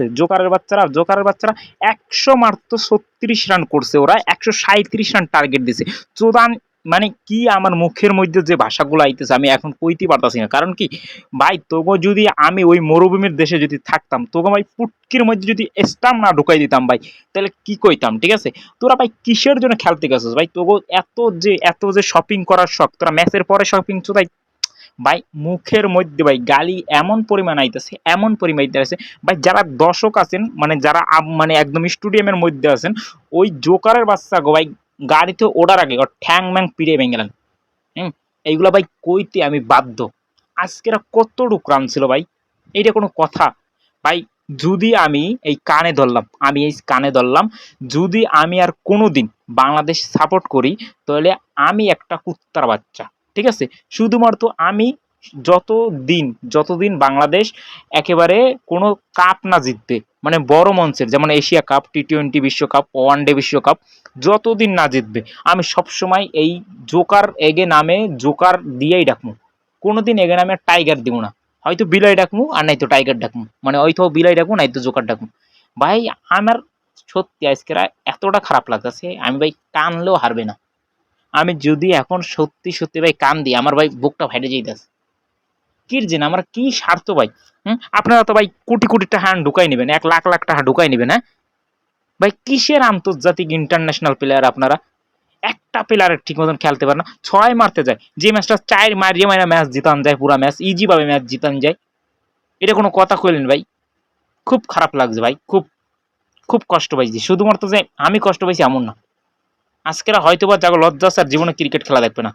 আছে। জোকারের বাচ্চারা জোকারের বাচ্চারা একশো মাত্র ছত্রিশ রান করছে ওরা, একশো সাঁত্রিশ রান টার্গেট দিছে। চোদান মানে কি আমার মুখের মধ্যে যে ভাষাগুলো আইতেছে আমি এখন কইতে পারতাছি না। কারণ কি? ভাই তবু যদি আমি ওই মরুভূমির দেশে যদি থাকতাম তবু ভাই পুটকির মধ্যে যদি স্টাম না ঢুকাই দিতাম ভাই, তাহলে কি কইতাম, ঠিক আছে? তোরা ভাই কিসের জন্য খেলতে গেছিস ভাই? তবু এত যে এত যে শপিং করার শখ, তোরা ম্যাচের পরে শপিং চোদাই ভাই, মুখের মধ্যে ভাই, গালি এমন পরিমাণ আইতেছে, এমন পরিমাণ আইতেছে, ভাই, যারা দর্শক আছেন মানে যারা মানে একদম স্টুডিয়ামের মধ্যে আছেন, ওই জোকারের বাচ্চা গো ভাই, গাড়িতে ওড়ার আগে ঠ্যাং ম্যাং পিড়ে ভেঙে হুম? এইগুলো ভাই কইতে আমি বাধ্য। আজকেরা কতটুক রান ছিল ভাই? এইটা কোনো কথা। ভাই, যদি আমি এই কানে ধরলাম, আমি এই কানে ধরলাম, যদি আমি আর কোনো দিন বাংলাদেশ সাপোর্ট করি, তাহলে আমি একটা কুত্তার বাচ্চা। ঠিক আছে? শুধুমাত্র আমি যত দিন যতদিন বাংলাদেশ একেবারে কোনো কাপ না জিতবে মানে বড় মঞ্চের, যেমন এশিয়া কাপ টি টোয়েন্টি বিশ্বকাপ ওয়ান ডে বিশ্বকাপ, যতদিন না জিতবে, আমি সবসময় এই জোকার এগে নামে জোকার দিয়েই ডাকমু। কোনোদিন এগে নামে টাইগার দিব না। হয়তো বিলাই ডাকমু আর নাই তো টাইগার ডাকমু। মানে হয়তো বিলাই ডাকমু, নাই তো জোকার ডাকমু। ভাই, আমার সত্যি আজকেরা এতটা খারাপ লাগতেছে, আমি ভাই কানলেও হারবে না। আমি যদি এখন সত্যি সত্যি ভাই কান দিই, আমার ভাই বুকটা ফাইটে যাইতেছে। কির জেন, আমার কি স্বার্থ ভাই? হুম? আপনারা তো ভাই কোটি কোটি টাকা ঢুকাই নেবেন, এক লাখ লাখ টাকা ঢুকাই নেবেন হ্যাঁ? ভাই কিসের আন্তর্জাতিক ইন্টারন্যাশনাল প্লেয়ার আপনারা? একটা প্লেয়ারের ঠিক মতন খেলতে পারে না, ছয় মারতে যায়। যে ম্যাচটা চার মারিয়ে মারা ম্যাচ জিতান যায়, পুরা ম্যাচ ইজি ভাবে ম্যাচ জিতান যায়। এটা কোনো কথা কইলেন ভাই? খুব খারাপ লাগছে ভাই, খুব খুব কষ্ট পাইছি। শুধুমাত্র যে আমি কষ্ট পাইছি এমন না। আজকেরা হয়তো বা যাগো লজ্জা স্যার জীবনে ক্রিকেট খেলা দেখবে না।